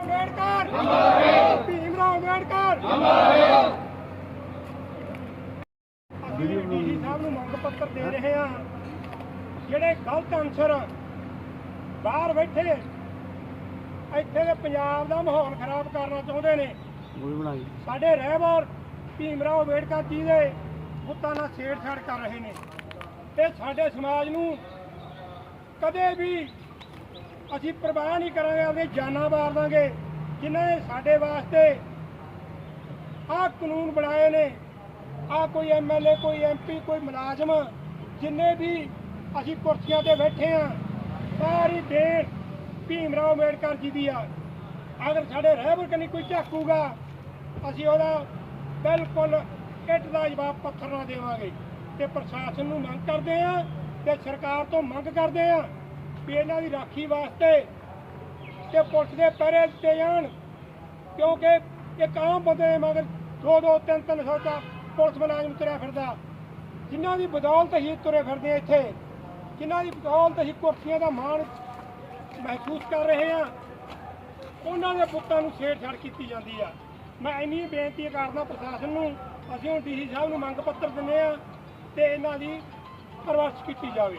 ਅੰਬੇਡਕਰ। ਜਿੰਦਾਬਾਦ ਭੀਮਰਾਓ ਅੰਬੇਡਕਰ। ਜਿੰਦਾਬਾਦ ਅਸੀਂ ਡੀਸੀ ਸਾਹਿਬ ਨੂੰ ਮੰਗ ਪੱਤਰ ਦੇ ਰਹੇ ਹਾਂ। ਜਿਹੜੇ ਗਲਤ ਅਨਸਰ ਬਾਹਰ ਬੈਠੇ ਇੱਥੇ ਦੇ ਪੰਜਾਬ ਦਾ ਮਾਹੌਲ ਖਰਾਬ ਕਰਨਾ ਚਾਹੁੰਦੇ ਨੇ। ਸਾਡੇ ਰਹਿਬਰ ਭੀਮਰਾਓ ਅੰਬੇਡਕਰ ਜੀ ਦੇ ਬੁੱਤਾਂ ਨਾਲ ਛੇੜਛਾੜ ਕਰ ਰਹੇ ਨੇ। ਇਹ ਸਾਡੇ ਸਮਾਜ ਨੂੰ ਕਦੇ ਵੀ ਅਸੀਂ ਪਰਵਾਹ ਨਹੀਂ ਕਰਾਂਗੇ ਆਪਣੀ ਜਾਨਾਂ ਵਾਰ ਦਾਂਗੇ। ਜਿਨ੍ਹਾਂ ਨੇ ਸਾਡੇ ਵਾਸਤੇ ਆਹ ਕਾਨੂੰਨ ਬਣਾਏ ਨੇ, ਆਹ ਕੋਈ ਐਮਐਲਏ ਕੋਈ ਐਮਪੀ ਕੋਈ ਮੁਲਾਜ਼ਮ, ਜਿੰਨੇ ਵੀ ਅਸੀਂ ਕੁਰਸੀਆਂ ਤੇ ਬੈਠੇ ਆ ਸਾਰੀ ਦੇਣ ਭੀਮ ਰਾਓ ਅੰਬੇਡਕਰ ਜੀ ਦੀ ਆ। ਅਗਰ ਸਾਡੇ ਰਹਿਬਰ ਕਨੀ ਕੋਈ ਝਾਕੂਗਾ, ਅਸੀਂ ਉਹਦਾ ਬਿਲਕੁਲ ਇੱਟ ਦਾ ਜਵਾਬ ਪੱਥਰ ਨਾਲ ਦੇਵਾਂਗੇ। ਤੇ ਪ੍ਰਸ਼ਾਸਨ ਨੂੰ ਮੰਗ ਕਰਦੇ ਆ ਤੇ ਸਰਕਾਰ ਤੋਂ ਮੰਗ ਕਰਦੇ ਆ ਵੀ ਇਹਨਾਂ ਦੀ ਰਾਖੀ ਵਾਸਤੇ ਕਿ ਪੁਲਿਸ ਦੇ ਪਹਿਰੇ ਦਿੱਤੇ ਜਾਣ, ਕਿਉਂਕਿ ਇੱਕ ਆਮ ਬੰਦੇ ਦੇ ਮਗਰ ਦੋ ਦੋ, ਤਿੰਨ ਤਿੰਨ ਸੌ ਦਾ ਪੁਲਿਸ ਮੁਲਾਜ਼ਮ ਤੁਰਿਆ ਫਿਰਦਾ। ਜਿਨ੍ਹਾਂ ਦੀ ਬਦੌਲਤ ਹੀ ਤੁਰੇ ਫਿਰਦੇ ਆ ਇੱਥੇ, ਜਿਨ੍ਹਾਂ ਦੀ ਬਦੌਲਤ ਹੀ ਕੁਰਸੀਆਂ ਦਾ ਮਾਣ ਮਹਿਸੂਸ ਕਰ ਰਹੇ ਆ, ਉਹਨਾਂ ਦੇ ਪੁੱਤਾਂ ਨੂੰ ਛੇੜਛਾੜ ਕੀਤੀ ਜਾਂਦੀ ਆ। ਮੈਂ ਇੰਨੀ ਬੇਨਤੀ ਕਰਦਾ ਪ੍ਰਸ਼ਾਸਨ ਨੂੰ, ਅਸੀਂ ਹੁਣ ਡੀਸੀ ਸਾਹਿਬ ਨੂੰ ਮੰਗ ਪੱਤਰ ਦਿੰਦੇ ਆ ਤੇ ਇਹਨਾਂ ਦੀ ਪਰਵਰਿਸ਼ ਕੀਤੀ ਜਾਵੇ।